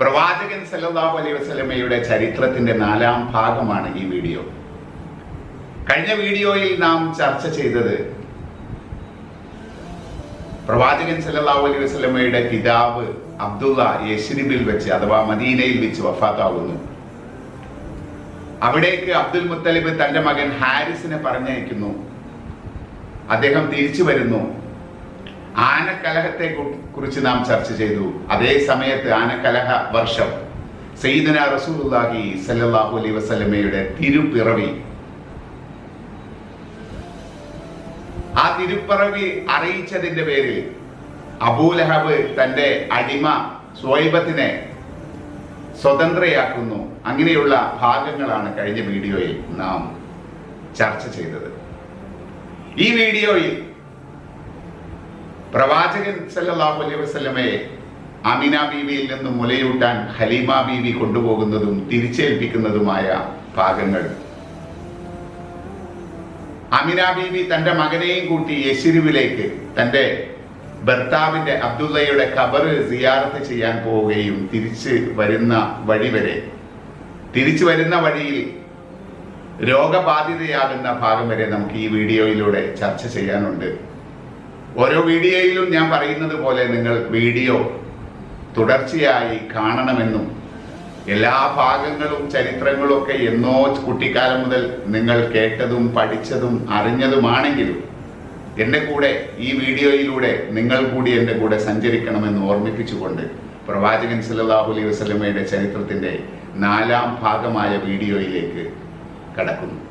പ്രവാചകൻ സല്ലല്ലാഹു അലൈഹി വസല്ലമയുടെ ചരിത്രത്തിന്റെ നാലാം ഭാഗമാണ് ഈ വീഡിയോ. കഴിഞ്ഞ വീഡിയോയിൽ നാം ചർച്ച ചെയ്തത് പ്രവാചകൻ സല്ലല്ലാഹു അലൈഹി വസല്ലമയുടെ പിതാവ് അബ്ദുള്ള യശ്രിബിൽ വെച്ച് അഥവാ മദീനയിൽ വെച്ച് വഫാത്താവുന്നു. അവിടേക്ക് അബ്ദുൽ മുത്തലിബ് തന്റെ മകൻ ഹാരിസിനെ പറഞ്ഞയക്കുന്നു. അദ്ദേഹം തിരിച്ചു വരുന്നു. ആനക്കലഹത്തെ കുറിച്ച് നാം ചർച്ച ചെയ്തു. അതേ സമയത്ത് ആനക്കലഹ വർഷം. സയ്യിദന റസൂലുള്ളാഹി സല്ലല്ലാഹു അലൈഹി വസല്ലമയുടെ തിരുപ്പിറവി. ആ തിരുപ്പിറവി അറിയിച്ചതിന്റെ പേരിൽ അബൂലഹബ് തന്റെ അടിമ സ്വൈബത്തിനെ സ്വതന്ത്രയാക്കുന്നു. അങ്ങനെയുള്ള ഭാഗങ്ങളാണ് കഴിഞ്ഞ വീഡിയോയിൽ നാം ചർച്ച ചെയ്തത്. ഈ വീഡിയോയിൽ പ്രവാചകൻ സല്ലാഹു അലൈഹി വസ്ലമയെ അമിന ബീവിയിൽ നിന്ന് മുലയൂട്ടാൻ ഹലീമ ബീവി കൊണ്ടുപോകുന്നതും തിരിച്ചേൽപ്പിക്കുന്നതുമായ ഭാഗങ്ങൾ. അമിന ബീവി തന്റെ മകനെയും കൂട്ടി യശിരുവിലേക്ക് തന്റെ ഭർത്താവിന്റെ അബ്ദുള്ളയുടെ ഖബർ സിയാറത്ത് ചെയ്യാൻ പോവുകയും തിരിച്ച് വരുന്ന വഴി വരെ. തിരിച്ചു വരുന്ന വഴിയിൽ രോഗബാധിതയാകുന്ന ഭാഗം വരെ നമുക്ക് ഈ വീഡിയോയിലൂടെ ചർച്ച ചെയ്യാനുണ്ട്. ഓരോ വീഡിയോയിലും ഞാൻ പറയുന്നത് പോലെ നിങ്ങൾ വീഡിയോ തുടർച്ചയായി കാണണമെന്നും എല്ലാ ഭാഗങ്ങളും ചരിത്രങ്ങളും ഒക്കെ എന്നോ കുട്ടിക്കാലം മുതൽ നിങ്ങൾ കേട്ടതും പഠിച്ചതും അറിഞ്ഞതുമാണെങ്കിലും എന്റെ കൂടെ ഈ വീഡിയോയിലൂടെ നിങ്ങൾ കൂടി എന്റെ കൂടെ സഞ്ചരിക്കണമെന്ന് ഓർമ്മിപ്പിച്ചുകൊണ്ട് പ്രവാചകൻ സല്ലാഹു അലൈഹി വസ്ലമയുടെ ചരിത്രത്തിന്റെ നാലാം ഭാഗമായ വീഡിയോയിലേക്ക് കടക്കുന്നു.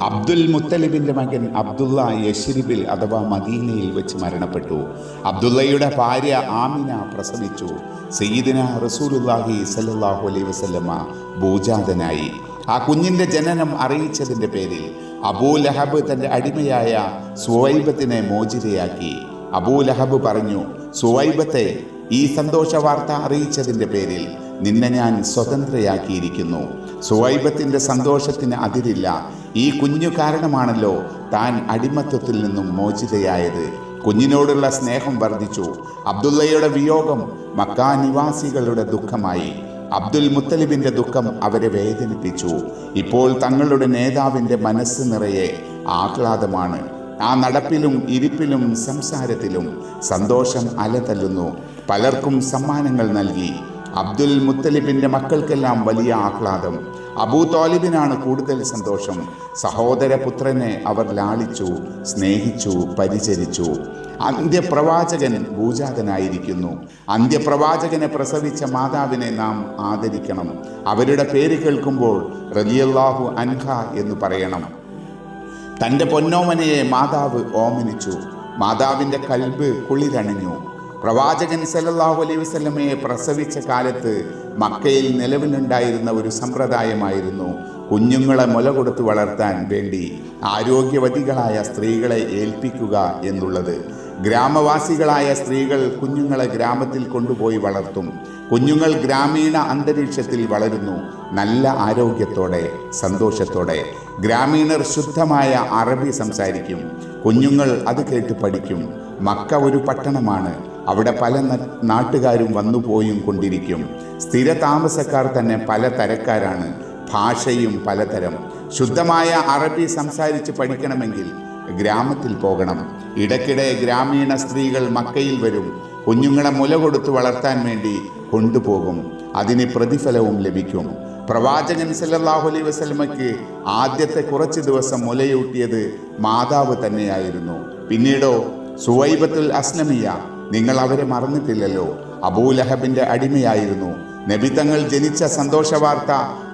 അബ്ദുൽ മുത്തലിബിന്റെ മകൻ അബ്ദുള്ള യശ്രിബിൽ അഥവാ മദീനയിൽ വെച്ച് മരണപ്പെട്ടു. അബ്ദുള്ളയുടെ ഭാര്യ ആമിന പ്രസവിച്ചു. സയ്യിദിന റസൂലുല്ലാഹി സല്ലാഹു അലൈ വസല്ലമ ഭൂജാതനായി. ആ കുഞ്ഞിന്റെ ജനനം അറിയിച്ചതിന്റെ പേരിൽ അബൂ ലഹബ് തന്റെ അടിമയായ സുവൈബത്തിനെ മോചിതയാക്കി. അബൂ ലഹബ് പറഞ്ഞു സുവൈബത്തെ ഈ സന്തോഷ വാർത്ത അറിയിച്ചതിന്റെ പേരിൽ നിന്നെ ഞാൻ സ്വതന്ത്രയാക്കിയിരിക്കുന്നു. സുവൈബത്തിന്റെ സന്തോഷത്തിന് അതിരില്ല. ഈ കുഞ്ഞു കാരണമാണല്ലോ താൻ അടിമത്വത്തിൽ നിന്നും മോചിതയായത്. കുഞ്ഞിനോടുള്ള സ്നേഹം വർദ്ധിച്ചു. അബ്ദുള്ളയുടെ വിയോഗം മക്കാ നിവാസികളുടെ ദുഃഖമായി. അബ്ദുൽ മുത്തലിബിന്റെ ദുഃഖം അവരെ വേദനിപ്പിച്ചു. ഇപ്പോൾ തങ്ങളുടെ നേതാവിന്റെ മനസ്സ് നിറയെ ആഹ്ലാദമാണ്. ആ നടപ്പിലും ഇരിപ്പിലും സംസാരത്തിലും സന്തോഷം അലതല്ലുന്നു. പലർക്കും സമ്മാനങ്ങൾ നൽകി. അബ്ദുൽ മുത്തലിബിന്റെ മക്കൾക്കെല്ലാം വലിയ ആഹ്ലാദം. അബൂ തോലിബിനാണ് കൂടുതൽ സന്തോഷം. സഹോദരപുത്രനെ അവർ ലാളിച്ചു സ്നേഹിച്ചു പരിചരിച്ചു. അന്ത്യപ്രവാചകൻ ഭൂജാതനായിരിക്കുന്നു. അന്ത്യപ്രവാചകനെ പ്രസവിച്ച മാതാവിനെ നാം ആദരിക്കണം. അവരുടെ പേര് കേൾക്കുമ്പോൾ റലിയല്ലാഹു അൻഹ എന്ന് പറയണം. തന്റെ പൊന്നോമനയെ മാതാവ് ഓമനിച്ചു. മാതാവിന്റെ കൽബ് കുളിരണിഞ്ഞു. പ്രവാചകൻ സല്ലല്ലാഹു അലൈഹി വസല്ലമയെ പ്രസവിച്ച കാലത്ത് മക്കയിൽ നിലവിലുണ്ടായിരുന്ന ഒരു സമ്പ്രദായമായിരുന്നു കുഞ്ഞുങ്ങളെ മുല കൊടുത്തു വളർത്താൻ വേണ്ടി ആരോഗ്യവതികളായ സ്ത്രീകളെ ഏൽപ്പിക്കുക എന്നുള്ളത്. ഗ്രാമവാസികളായ സ്ത്രീകൾ കുഞ്ഞുങ്ങളെ ഗ്രാമത്തിൽ കൊണ്ടുപോയി വളർത്തും. കുഞ്ഞുങ്ങൾ ഗ്രാമീണ അന്തരീക്ഷത്തിൽ വളരുന്നു. നല്ല ആരോഗ്യത്തോടെ സന്തോഷത്തോടെ. ഗ്രാമീണർ ശുദ്ധമായ അറബി സംസാരിക്കും. കുഞ്ഞുങ്ങൾ അത് കേട്ട് പഠിക്കും. മക്ക ഒരു പട്ടണമാണ്. അവിടെ പല നാട്ടുകാരും വന്നുപോയും കൊണ്ടിരിക്കും. സ്ഥിര താമസക്കാർ തന്നെ പല തരക്കാരാണ്. ഭാഷയും പലതരം. ശുദ്ധമായ അറബി സംസാരിച്ച് പഠിക്കണമെങ്കിൽ ഗ്രാമത്തിൽ പോകണം. ഇടയ്ക്കിടെ ഗ്രാമീണ സ്ത്രീകൾ മക്കയിൽ വരും. കുഞ്ഞുങ്ങളെ മുല കൊടുത്ത് വളർത്താൻ വേണ്ടി കൊണ്ടുപോകും. അതിന് പ്രതിഫലവും ലഭിക്കും. പ്രവാചകൻ സല്ലല്ലാഹു അലൈഹി വസ്ലമയ്ക്ക് ആദ്യത്തെ കുറച്ച് ദിവസം മുലയൂട്ടിയത് മാതാവ് തന്നെയായിരുന്നു. പിന്നീടോ സുവൈബത്തുൽ അസ്ലമിയ നിങ്ങൾ അവരെ മറന്നിട്ടില്ലല്ലോ. അബൂലഹബിന്റെ അടിമയായിരുന്നു. നബി തങ്ങൾ ജനിച്ച സന്തോഷ വാർത്ത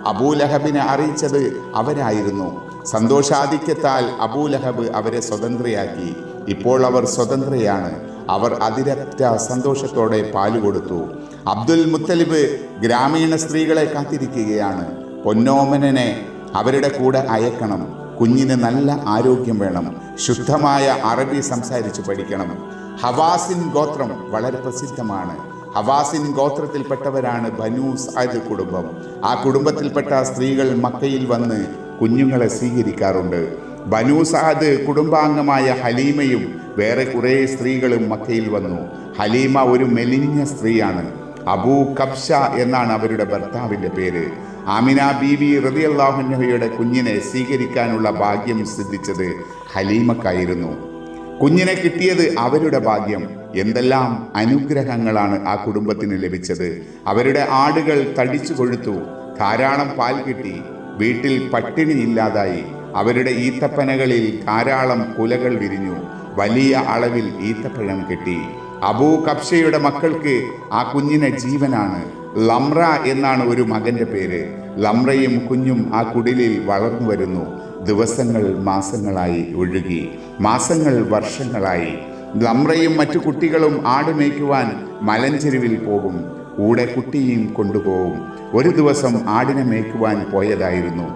അബൂലഹബിനെ അറിയിച്ചത് അവരായിരുന്നു. സന്തോഷാധിക്യത്താൽ അബൂലഹബ് അവരെ സ്വതന്ത്രയാക്കി. ഇപ്പോൾ അവർ സ്വതന്ത്രയാണ്. അവർ അതിരറ്റ സന്തോഷത്തോടെ പാലുകൊടുത്തു. അബ്ദുൽ മുത്തലിബ് ഗ്രാമീണ സ്ത്രീകളെ കാത്തിരിക്കുകയാണ്. പൊന്നോമനെ അവരുടെ കൂടെ അയക്കണം. കുഞ്ഞിന് നല്ല ആരോഗ്യം വേണം. ശുദ്ധമായ അറബി സംസാരിച്ച് പഠിക്കണം. ഹവാസിൻ ഗോത്രം വളരെ പ്രസിദ്ധമാണ്. ഹവാസിൻ ഗോത്രത്തിൽപ്പെട്ടവരാണ് ബനു സാദ് കുടുംബം. ആ കുടുംബത്തിൽപ്പെട്ട സ്ത്രീകൾ മക്കയിൽ വന്ന് കുഞ്ഞുങ്ങളെ സ്വീകരിക്കാറുണ്ട്. ബനു സാദ് കുടുംബാംഗമായ ഹലീമയും വേറെ കുറേ സ്ത്രീകളും മക്കയിൽ വന്നു. ഹലീമ ഒരു മെലിഞ്ഞ സ്ത്രീയാണ്. അബൂ കബ്ഷ എന്നാണ് അവരുടെ ഭർത്താവിന്റെ പേര്. ആമിന ബീവി റതിയല്ലാഹുന്നഹയുടെ കുഞ്ഞിനെ സ്വീകരിക്കാനുള്ള ഭാഗ്യം സിദ്ധിച്ചത് ഹലീമക്കായിരുന്നു. കുഞ്ഞിനെ കിട്ടിയത് അവരുടെ ഭാഗ്യം. എന്തെല്ലാം അനുഗ്രഹങ്ങളാണ് ആ കുടുംബത്തിന് ലഭിച്ചത്. അവരുടെ ആടുകൾ തടിച്ചു കൊഴുത്തു. ധാരാളം പാൽ കിട്ടി. വീട്ടിൽ പട്ടിണി ഇല്ലാതായി. അവരുടെ ഈത്തപ്പനകളിൽ ധാരാളം കുലകൾ വിരിഞ്ഞു. വലിയ അളവിൽ ഈത്തപ്പഴം കിട്ടി. അബൂ കബ്ഷയുടെ മക്കൾക്ക് ആ കുഞ്ഞിനെ ജീവനാണ്. ലംറ എന്നാണ് ഒരു മകന്റെ പേര്. ലംറയും കുഞ്ഞും ആ കുടിലിൽ വളർന്നു വരുന്നു. ദിവസങ്ങൾ മാസങ്ങളായി ഒഴുകി മാസങ്ങൾ വർഷങ്ങളായി. ലമ്രയും മറ്റു കുട്ടികളും ആട് മേയ്ക്കുവാൻ മലഞ്ചെരുവിൽ പോകും. കൂടെ കുട്ടിയും കൊണ്ടുപോകും. ഒരു ദിവസം ആടിനെ മേയ്ക്കുവാൻ പോയതായിരുന്നു.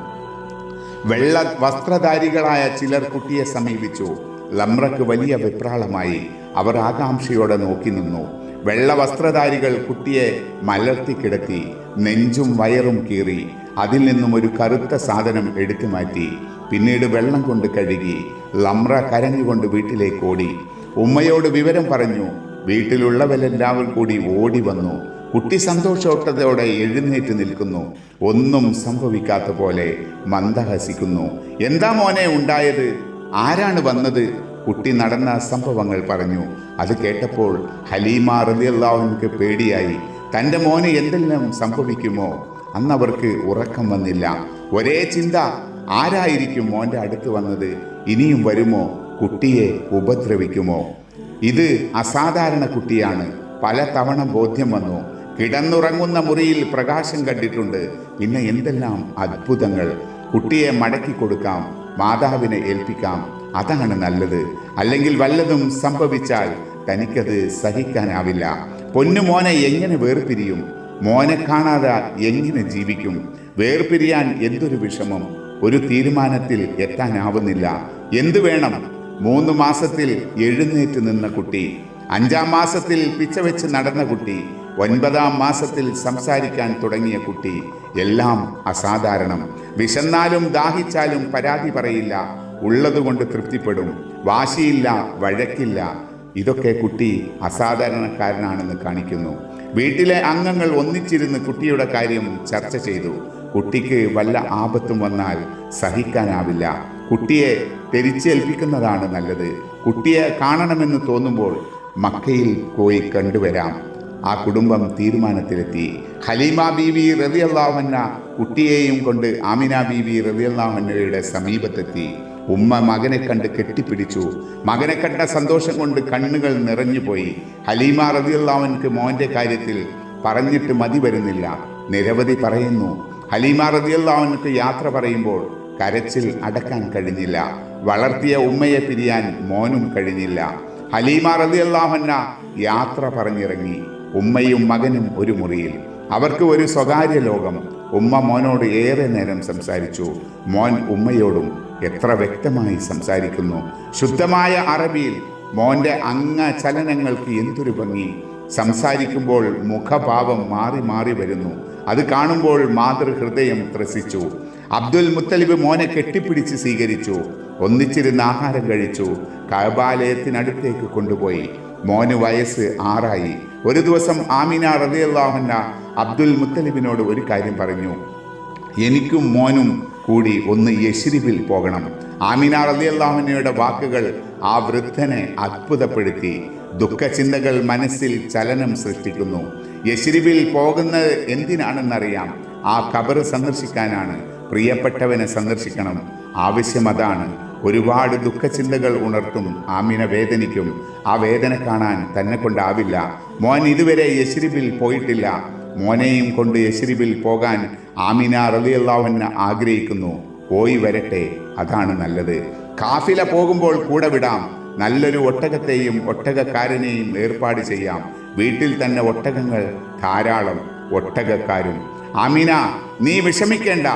വെള്ള വസ്ത്രധാരികളായ ചിലർ കുട്ടിയെ സമീപിച്ചു. ലമ്രക്ക് വലിയ വെപ്രാളമായി. അവർ ആകാംക്ഷയോടെ നോക്കി നിന്നു. വെള്ള വസ്ത്രധാരികൾ കുട്ടിയെ മലർത്തി കിടത്തി നെഞ്ചും വയറും കീറി അതിൽ നിന്നും ഒരു കറുത്ത സാധനം എടുത്തു മാറ്റി പിന്നീട് വെള്ളം കൊണ്ട് കഴുകി ലമ്ര കരഞ്ഞുകൊണ്ട് വീട്ടിലേക്ക് ഓടി. ഉമ്മയോട് വിവരം പറഞ്ഞു വീട്ടിലുള്ളവരെല്ലാവരും കൂടി ഓടി വന്നു. കുട്ടി സന്തോഷത്തോടെ എഴുന്നേറ്റ് നിൽക്കുന്നു. ഒന്നും സംഭവിക്കാത്ത പോലെ മന്ദഹസിക്കുന്നു എന്താ മോനെ ഉണ്ടായത്? ആരാണ് വന്നത്? കുട്ടി നടന്ന സംഭവങ്ങൾ പറഞ്ഞു. അത് കേട്ടപ്പോൾ ഹലീമ റലിയല്ലാഹുവിന് പേടിയായി. തന്റെ മോനെ എന്തെല്ലാം സംഭവിക്കുമോ? അന്നവർക്ക് ഉറക്കം വന്നില്ല. ഒരേ ചിന്ത. ആരായിരിക്കും മോന്റെ അടുത്ത് വന്നത്? ഇനിയും വരുമോ? കുട്ടിയെ ഉപദ്രവിക്കുമോ? ഇത് അസാധാരണ കുട്ടിയാണ്. പല തവണ ബോധ്യം വന്നു. കിടന്നുറങ്ങുന്ന മുറിയിൽ പ്രകാശം കണ്ടിട്ടുണ്ട്. പിന്നെ എന്തെല്ലാം അത്ഭുതങ്ങൾ? കുട്ടിയെ മടക്കി കൊടുക്കാം. മാതാവിനെ ഏൽപ്പിക്കാം. അതാണ് നല്ലത്. അല്ലെങ്കിൽ വല്ലതും സംഭവിച്ചാൽ തനിക്കത് സഹിക്കാനാവില്ല. പൊന്നു മോനെ എങ്ങനെ വേർപിരിയും? മോനെ കാണാതെ എങ്ങനെ ജീവിക്കും? വേർപിരിയാൻ എന്തൊരു വിഷമം? ഒരു തീരുമാനത്തിൽ എത്താനാവുന്നില്ല. എന്തു വേണം? മൂന്ന് മാസത്തിൽ എഴുന്നേറ്റ് നിന്ന കുട്ടി അഞ്ചാം മാസത്തിൽ പിച്ച വെച്ച് നടന്ന കുട്ടി ഒൻപതാം മാസത്തിൽ സംസാരിക്കാൻ തുടങ്ങിയ കുട്ടി എല്ലാം അസാധാരണം. വിശന്നാലും ദാഹിച്ചാലും പരാതി പറയില്ല. ഉള്ളതുകൊണ്ട് തൃപ്തിപ്പെടും. വാശിയില്ല വഴക്കില്ല. ഇതൊക്കെ കുട്ടി അസാധാരണക്കാരനാണെന്ന് കാണിക്കുന്നു. വീട്ടിലെ അംഗങ്ങൾ ഒന്നിച്ചിരുന്ന് കുട്ടിയുടെ കാര്യം ചർച്ച ചെയ്തു. കുട്ടിക്ക് വല്ല ആപത്തും വന്നാൽ സഹിക്കാനാവില്ല. കുട്ടിയെ തിരിച്ചേൽപ്പിക്കുന്നതാണ് നല്ലത്. കുട്ടിയെ കാണണമെന്ന് തോന്നുമ്പോൾ മക്കയിൽ പോയി കണ്ടുവരാം. ആ കുടുംബം തീരുമാനത്തിലെത്തി. ഹലീമ ബീവി അള്ളാഹന്ന കുട്ടിയെയും കൊണ്ട് ആമിന ബീവി അള്ളാഹന്നയുടെ സമീപത്തെത്തി. ഉമ്മ മകനെ കണ്ട് കെട്ടിപ്പിടിച്ചു. മകനെ കണ്ട സന്തോഷം കൊണ്ട് കണ്ണുകൾ നിറഞ്ഞുപോയി ഹലീമ റതിയല്ലാവൻക്ക് മോന്റെ കാര്യത്തിൽ പറഞ്ഞിട്ട് മതി വരുന്നില്ല. നിരവധി പറയുന്നു. ഹലീമ റതിയല്ലാവൻക്ക് യാത്ര പറയുമ്പോൾ കരച്ചിൽ അടക്കാൻ കഴിഞ്ഞില്ല. വളർത്തിയ ഉമ്മയെ പിരിയാൻ മോനും കഴിഞ്ഞില്ല. ഹലീമ റതിയല്ലാഹന്ന യാത്ര പറഞ്ഞിറങ്ങി. ഉമ്മയും മകനും ഒരു മുറിയിൽ. അവർക്ക് ഒരു സ്വകാര്യ ലോകം. ഉമ്മ മോനോട് ഏറെ നേരം സംസാരിച്ചു. മോൻ ഉമ്മയോടും എത്ര വ്യക്തമായി സംസാരിക്കുന്നു. ശുദ്ധമായ അറബിയിൽ മോന്റെ അംഗ ചലനങ്ങൾക്ക് എന്തൊരു ഭംഗി. സംസാരിക്കുമ്പോൾ മുഖഭാവം മാറി മാറി വരുന്നു. അത് കാണുമ്പോൾ മാതൃഹൃദയം ത്രസിച്ചു. അബ്ദുൽ മുത്തലിബ് മോനെ കെട്ടിപ്പിടിച്ച് സ്വീകരിച്ചു. ഒന്നിച്ചിരുന്ന് ആഹാരം കഴിച്ചു. കഴബാലയത്തിനടുത്തേക്ക് കൊണ്ടുപോയി. മോന് വയസ്സ് ആറായി. ഒരു ദിവസം ആമിന റലിയല്ലാഹന്ന അബ്ദുൽ മുത്തലിബിനോട് ഒരു കാര്യം പറഞ്ഞു. എനിക്കും മോനും കൂടി ഒന്ന് യശ്രിബിൽ പോകണം. ആമിന റലിയല്ലാഹുനയുടെ വാക്കുകൾ ആ വൃദ്ധനെ അത്ഭുതപ്പെടുത്തി. ദുഃഖചിന്തകൾ മനസ്സിൽ ചലനം സൃഷ്ടിക്കുന്നു. യശ്രിബിൽ പോകുന്നത് എന്തിനാണെന്നറിയാം. ആ കബർ സന്ദർശിക്കാനാണ്. പ്രിയപ്പെട്ടവനെ സന്ദർശിക്കണം. ആവശ്യം അതാണ് ഒരുപാട് ദുഃഖചിന്തകൾ ഉണർത്തും. ആമിന വേദനിക്കും. ആ വേദന കാണാൻ തന്നെ കൊണ്ടാവില്ല. മോൻ ഇതുവരെ യശ്രിബിൽ പോയിട്ടില്ല. മോനെയും കൊണ്ട് യശ്രിബിൽ പോകാൻ ആമിന റലിയല്ലാവന്ന ആഗ്രഹിക്കുന്നു. പോയി വരട്ടെ. അതാണ് നല്ലത്. കാഫില പോകുമ്പോൾ കൂടെ വിടാം. നല്ലൊരു ഒട്ടകത്തെയും ഒട്ടകക്കാരനെയും ഏർപ്പാട് ചെയ്യാം. വീട്ടിൽ തന്നെ ഒട്ടകങ്ങൾ ധാരാളം ഒട്ടകക്കാരും. ആമിന നീ വിഷമിക്കേണ്ട.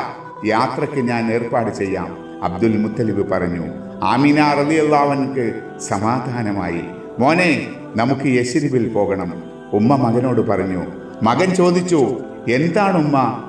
യാത്രയ്ക്ക് ഞാൻ ഏർപ്പാട് ചെയ്യാം അബ്ദുൽ മുത്തലിബ് പറഞ്ഞു. ആമിന റലിയല്ലാവൻക്ക് സമാധാനമായി. മോനെ നമുക്ക് യശരിബിൽ പോകണം. ഉമ്മ മകനോട് പറഞ്ഞു. മകൻ ചോദിച്ചു എന്താണ് ഉമ്മ?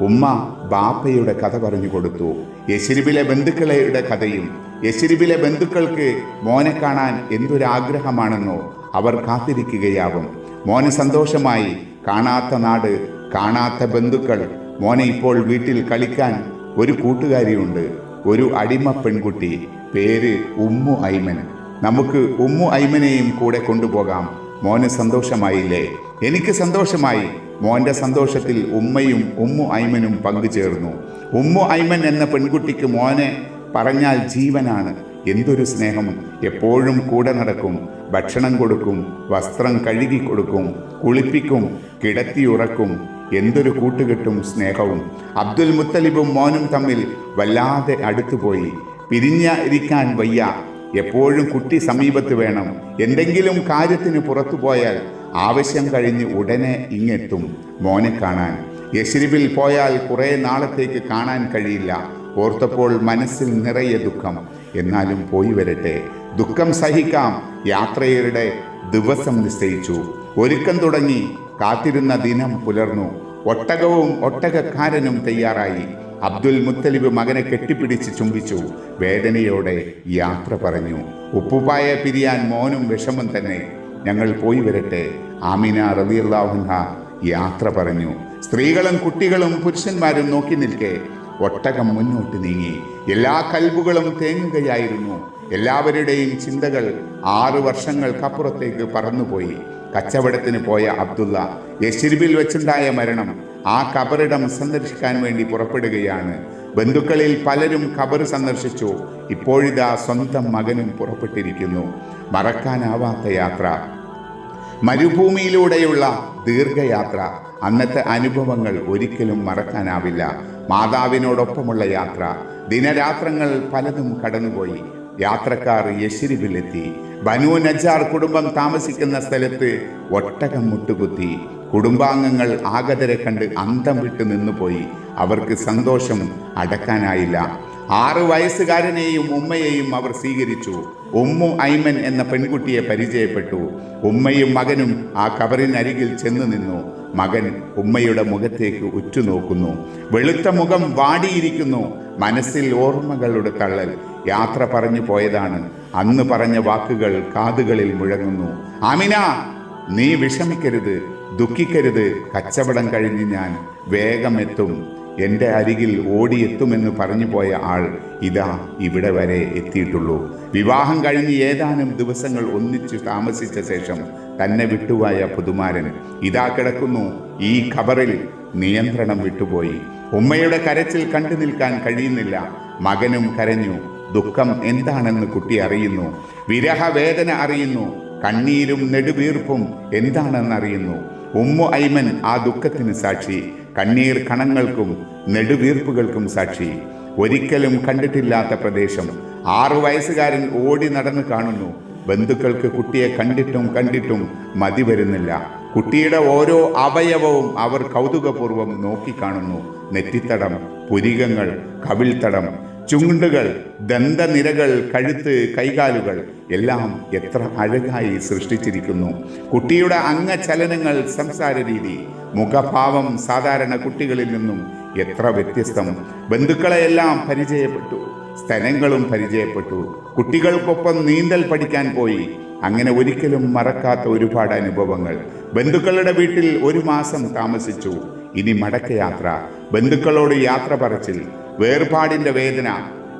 ഉമ്മ ബാപ്പയുടെ കഥ പറഞ്ഞു കൊടുത്തു. യശരിബിലെ ബന്ധുക്കളുടെ കഥയും യശരിബിലെ ബന്ധുക്കൾക്ക് മോനെ കാണാൻ എന്തൊരാഗ്രഹമാണെന്നോ അവർ കാത്തിരിക്കുകയാവും മോന് സന്തോഷമായി കാണാത്ത നാട് കാണാത്ത ബന്ധുക്കൾ. മോനെ ഇപ്പോൾ വീട്ടിൽ കളിക്കാൻ ഒരു കൂട്ടുകാരിയുണ്ട്. ഒരു അടിമ പെൺകുട്ടി. പേര് ഉമ്മു ഐമൻ. നമുക്ക് ഉമ്മു ഐമനെയും കൂടെ കൊണ്ടുപോകാം. മോന് സന്തോഷമായില്ലേ? എനിക്ക് സന്തോഷമായി. മോന്റെ സന്തോഷത്തിൽ ഉമ്മയും ഉമ്മു ഐമനും പങ്കുചേർന്നു. ഉമ്മു ഐമൻ എന്ന പെൺകുട്ടിക്ക് മോനെ പറഞ്ഞാൽ ജീവനാണ്. എന്തൊരു സ്നേഹം. എപ്പോഴും കൂടെ നടക്കും ഭക്ഷണം കൊടുക്കും വസ്ത്രം കഴുകി കൊടുക്കും കുളിപ്പിക്കും കിടത്തിയുറക്കും എന്തൊരു കൂട്ടുകെട്ടും സ്നേഹവും. അബ്ദുൽ മുത്തലിബും മോനും തമ്മിൽ വല്ലാതെ അടുത്തുപോയി. പിരിഞ്ഞ ഇരിക്കാൻ വയ്യ. എപ്പോഴും കുട്ടി സമീപത്ത് വേണം. എന്തെങ്കിലും കാര്യത്തിന് പുറത്തു പോയാൽ ആവശ്യം കഴിഞ്ഞ് ഉടനെ ഇങ്ങെത്തും മോനെ കാണാൻ. യശ്രിബിൽ പോയാൽ കുറേ നാളത്തേക്ക് കാണാൻ കഴിയില്ല. ഓർത്തപ്പോൾ മനസ്സിൽ നിറയെ ദുഃഖം. എന്നാലും പോയി വരട്ടെ. ദുഃഖം സഹിക്കാം. യാത്രയുടെ ദിവസം നിശ്ചയിച്ചു. ഒരുക്കം തുടങ്ങി. കാത്തിരുന്ന ദിനം പുലർന്നു. ഒട്ടകവും ഒട്ടകക്കാരനും തയ്യാറായി. അബ്ദുൽ മുത്തലിബ് മകനെ കെട്ടിപ്പിടിച്ച് ചുംബിച്ചു. വേദനയോടെ യാത്ര പറഞ്ഞു. ഉപ്പുപായ പിരിയാൻ മോനും വിഷമം തന്നെ. ഞങ്ങൾ പോയി വരട്ടെ. ആമിന റബിയുള്ളാഹുൻഹ യാത്ര പറഞ്ഞു. സ്ത്രീകളും കുട്ടികളും പുരുഷന്മാരും നോക്കി നിൽക്കെ. ഒട്ടകം മുന്നോട്ട് നീങ്ങി. എല്ലാ കൽബുകളും തേങ്ങുകയായിരുന്നു. എല്ലാവരുടെയും ചിന്തകൾ ആറു വർഷങ്ങൾക്കപ്പുറത്തേക്ക് പറന്നുപോയി. കച്ചവടത്തിന് പോയ അബ്ദുള്ള യശിരിബിൽ വെച്ചുണ്ടായ മരണം ആ കബറിടം സന്ദർശിക്കാൻ വേണ്ടി പുറപ്പെടുകയാണ്. ബന്ധുക്കളിൽ പലരും കബർ സന്ദർശിച്ചു. ഇപ്പോഴിതാ സ്വന്തം മകനും പുറപ്പെട്ടിരിക്കുന്നു. മറക്കാനാവാത്ത യാത്ര. മരുഭൂമിയിലൂടെയുള്ള ദീർഘയാത്ര. അന്നത്തെ അനുഭവങ്ങൾ ഒരിക്കലും മറക്കാനാവില്ല. മാതാവിനോടൊപ്പമുള്ള യാത്ര. ദിനരാത്രങ്ങൾ പലതും കടന്നുപോയി. യാത്രക്കാർ യശിരിവിലെത്തി. ബനു നജാർ കുടുംബം താമസിക്കുന്ന സ്ഥലത്ത് ഒട്ടകം മുട്ടുകുത്തി. കുടുംബാംഗങ്ങൾ ആഗതരെ കണ്ട് അന്തം വിട്ട് നിന്നുപോയി. അവർക്ക് സന്തോഷം അടക്കാനായില്ല. ആറ് വയസ്സുകാരനെയും ഉമ്മയെയും അവർ സ്വീകരിച്ചു. ഉമ്മു ഐമൻ എന്ന പെൺകുട്ടിയെ പരിചയപ്പെട്ടു. ഉമ്മയും മകനും ആ കബറിനരികിൽ ചെന്നു നിന്നു. മകൻ ഉമ്മയുടെ മുഖത്തേക്ക് ഉറ്റുനോക്കുന്നു. വെളുത്ത മുഖം വാടിയിരിക്കുന്നു. മനസ്സിൽ ഓർമ്മകളുടെ തള്ളൽ. യാത്ര പറഞ്ഞു പോയതാണ്. അന്ന് പറഞ്ഞ വാക്കുകൾ കാതുകളിൽ മുഴങ്ങുന്നു. ആമിന നീ വിഷമിക്കരുത്. ദുഃഖിക്കരുത്. കച്ചവടം കഴിഞ്ഞ് ഞാൻ വേഗം എത്തും എന്റെ അരികിൽ ഓടിയെത്തുമെന്ന് പറഞ്ഞു പോയ ആൾ ഇതാ ഇവിടെ വരെ എത്തിയിട്ടുള്ളൂ. വിവാഹം കഴിഞ്ഞ് ഏതാനും ദിവസങ്ങൾ ഒന്നിച്ച് താമസിച്ച ശേഷം തന്നെ വിട്ടുപോയ പുതുമാരൻ ഇതാ കിടക്കുന്നു. ഈ ഖബറിൽ നിയന്ത്രണം വിട്ടുപോയി. ഉമ്മയുടെ കരച്ചിൽ കണ്ടു നിൽക്കാൻ കഴിയുന്നില്ല. മകനും കരഞ്ഞു. ദുഃഖം എന്താണെന്ന് കുട്ടി അറിയുന്നു. വിരഹവേദന അറിയുന്നു. കണ്ണീരും നെടുവീർപ്പും എന്താണെന്നറിയുന്നു ഉമ്മു ഐമൻ ആ ദുഃഖത്തിന് സാക്ഷി. കണ്ണീർ കണങ്ങൾക്കും നെടുവീർപ്പുകൾക്കും സാക്ഷി. ഒരിക്കലും കണ്ടിട്ടില്ലാത്ത പ്രദേശം. ആറു വയസ്സുകാരൻ ഓടി നടന്ന് കാണുന്നു. ബന്ധുക്കൾക്ക് കുട്ടിയെ കണ്ടിട്ടും കണ്ടിട്ടും മതി വരുന്നില്ല. കുട്ടിയുടെ ഓരോ അവയവവും അവർ കൗതുകപൂർവം നോക്കിക്കാണുന്നു നെറ്റിത്തടം പുരികങ്ങൾ കവിൾത്തടം ചുണ്ടുകൾ ദന്തനിരകൾ കഴുത്ത് കൈകാലുകൾ എല്ലാം എത്ര അഴകായി സൃഷ്ടിച്ചിരിക്കുന്നു. കുട്ടിയുടെ അംഗചലനങ്ങൾ സംസാര രീതി മുഖഭാവം സാധാരണ കുട്ടികളിൽ നിന്നും എത്ര വ്യത്യസ്തം. ബന്ധുക്കളെയെല്ലാം പരിചയപ്പെട്ടു സ്ഥലങ്ങളും പരിചയപ്പെട്ടു. കുട്ടികൾക്കൊപ്പം നീന്തൽ പഠിക്കാൻ പോയി. അങ്ങനെ ഒരിക്കലും മറക്കാത്ത ഒരുപാട് അനുഭവങ്ങൾ. ബന്ധുക്കളുടെ വീട്ടിൽ ഒരു മാസം താമസിച്ചു. ഇനി മടക്കയാത്ര. ബന്ധുക്കളോട് യാത്ര പറച്ചിൽ. വേർപാടിന്റെ വേദന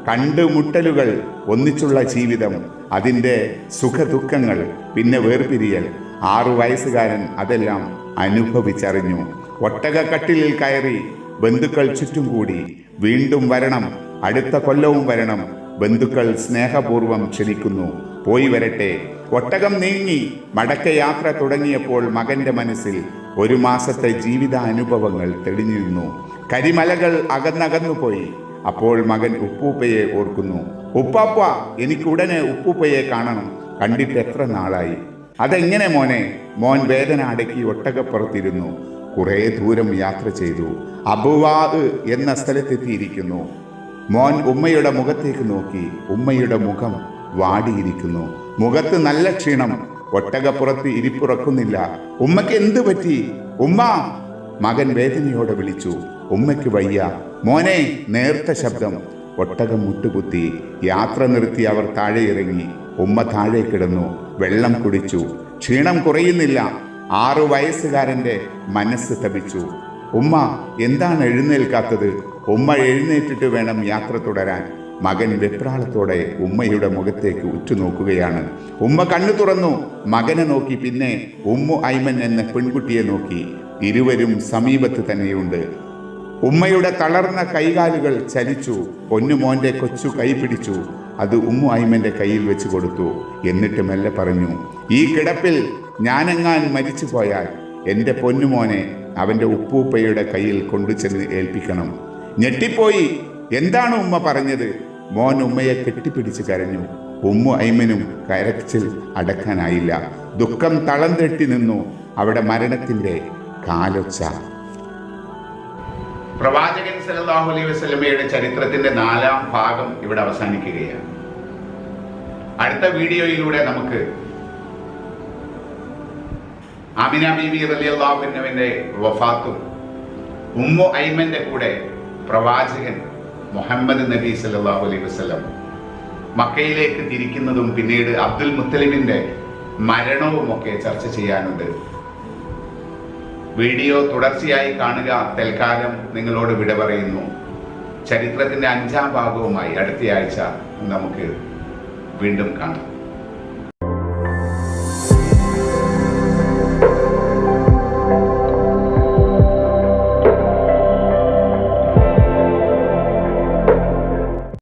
കണ്ടുമുട്ടലുകൾ ഒന്നിച്ചുള്ള ജീവിതം അതിന്റെ സുഖദുഃഖങ്ങൾ പിന്നെ വേർപിരിയൽ. ആറു വയസ്സുകാരൻ അതെല്ലാം അനുഭവിച്ചറിഞ്ഞു. ഒട്ടകക്കട്ടിലിൽ കയറി ബന്ധുക്കൾ ചുറ്റും കൂടി വീണ്ടും വരണം അടുത്ത കൊല്ലവും വരണം ബന്ധുക്കൾ സ്നേഹപൂർവം ക്ഷണിക്കുന്നു. പോയി വരട്ടെ. ഒട്ടകം നീങ്ങി മടക്കയാത്ര തുടങ്ങിയപ്പോൾ മകന്റെ മനസ്സിൽ ഒരു മാസത്തെ ജീവിതാനുഭവങ്ങൾ തെളിഞ്ഞിരുന്നു. കരിമലകൾ അകന്നകന്നു പോയി. അപ്പോൾ മകൻ ഉപ്പൂപ്പയെ ഓർക്കുന്നു ഉപ്പാപ്പ എനിക്ക് ഉടനെ ഉപ്പൂപ്പയെ കാണണം. കണ്ടിട്ട് എത്ര നാളായി? അതെങ്ങനെ മോനെ? മോൻ വേദന അടക്കി ഒട്ടകപ്പുറത്തിരുന്നു. കുറേ ദൂരം യാത്ര ചെയ്തു. അബുവാദ് എന്ന സ്ഥലത്തെത്തിയിരിക്കുന്നു. മോൻ ഉമ്മയുടെ മുഖത്തേക്ക് നോക്കി. ഉമ്മയുടെ മുഖം വാടിയിരിക്കുന്നു. മുഖത്ത് നല്ല ക്ഷീണം. ഒട്ടകപ്പുറത്ത് ഇരിപ്പുറക്കുന്നില്ല. ഉമ്മയ്ക്ക് എന്തു പറ്റി? ഉമ്മ മകൻ വേദനയോടെ വിളിച്ചു. ഉമ്മയ്ക്ക് വയ്യ. മോനെ നേർത്ത ശബ്ദം. ഒട്ടകം മുട്ടുകുത്തി യാത്ര നിർത്തി അവർ താഴെ ഇറങ്ങി ഉമ്മ താഴെ കിടന്നു വെള്ളം കുടിച്ചു. ക്ഷീണം കുറയുന്നില്ല. ആറു വയസ്സുകാരന്റെ മനസ്സ് തപിച്ചു. ഉമ്മ എന്താണ് എഴുന്നേൽക്കാത്തത്? ഉമ്മ എഴുന്നേറ്റിട്ട് വേണം യാത്ര തുടരാൻ. മകൻ വെപ്രാളത്തോടെ ഉമ്മയുടെ മുഖത്തേക്ക് ഉറ്റുനോക്കുകയാണ്. ഉമ്മ കണ്ണു തുറന്നു. മകനെ നോക്കി പിന്നെ ഉമ്മു ഐമൻ എന്ന പെൺകുട്ടിയെ നോക്കി. ഇരുവരും സമീപത്ത് തന്നെയുണ്ട്. ഉമ്മയുടെ തളർന്ന കൈകാലുകൾ ചലിച്ചു. പൊന്നുമോന്റെ കൊച്ചു കൈ പിടിച്ചു. അത് ഉമ്മു അയ്മന്റെ കയ്യിൽ വെച്ച് കൊടുത്തു. എന്നിട്ട് മെല്ലെ പറഞ്ഞു ഈ കിടപ്പിൽ ഞാനെങ്ങാൻ മരിച്ചു പോയാൽ എന്റെ പൊന്നുമോനെ അവന്റെ ഉപ്പൂപ്പയുടെ കയ്യിൽ കൊണ്ടുചെന്ന് ഏൽപ്പിക്കണം. ഞെട്ടിപ്പോയി. എന്താണ് ഉമ്മ പറഞ്ഞത്? മോൻ ഉമ്മയെ കെട്ടിപ്പിടിച്ച് കരഞ്ഞു. ഉമ്മു ഐമനും കരച്ചിൽ അടക്കാനായില്ല. ദുഃഖം തളം തെട്ടി നിന്നു. അവിടെ മരണത്തിന്റെ കാലൊച്ച. പ്രവാചകൻ സല്ലല്ലാഹു അലൈഹി വസ്ലമയുടെ ചരിത്രത്തിന്റെ നാലാം ഭാഗം ഇവിടെ അവസാനിക്കുകയാണ്. അടുത്ത വീഡിയോയിലൂടെ നമുക്ക് അമിന ബീബി അള്ളാഹുനവിന്റെ വഫാത്തും ഉമ്മു ഐമന്റെ കൂടെ പ്രവാചകൻ മുഹമ്മദ് നബി സല്ലല്ലാഹു അലൈഹി വസ്ലം മക്കയിലേക്ക് തിരിക്കുന്നതും പിന്നീട് അബ്ദുൽ മുത്തലിബിന്റെ മരണവും ഒക്കെ ചർച്ച ചെയ്യാനുണ്ട്. വീഡിയോ തുടർച്ചയായി കാണുക തൽക്കാലം നിങ്ങളോട് വിട പറയുന്നു. ചരിത്രത്തിന്റെ അഞ്ചാം ഭാഗവുമായി അടുത്തയാഴ്ച നമുക്ക് വീണ്ടും കാണാം.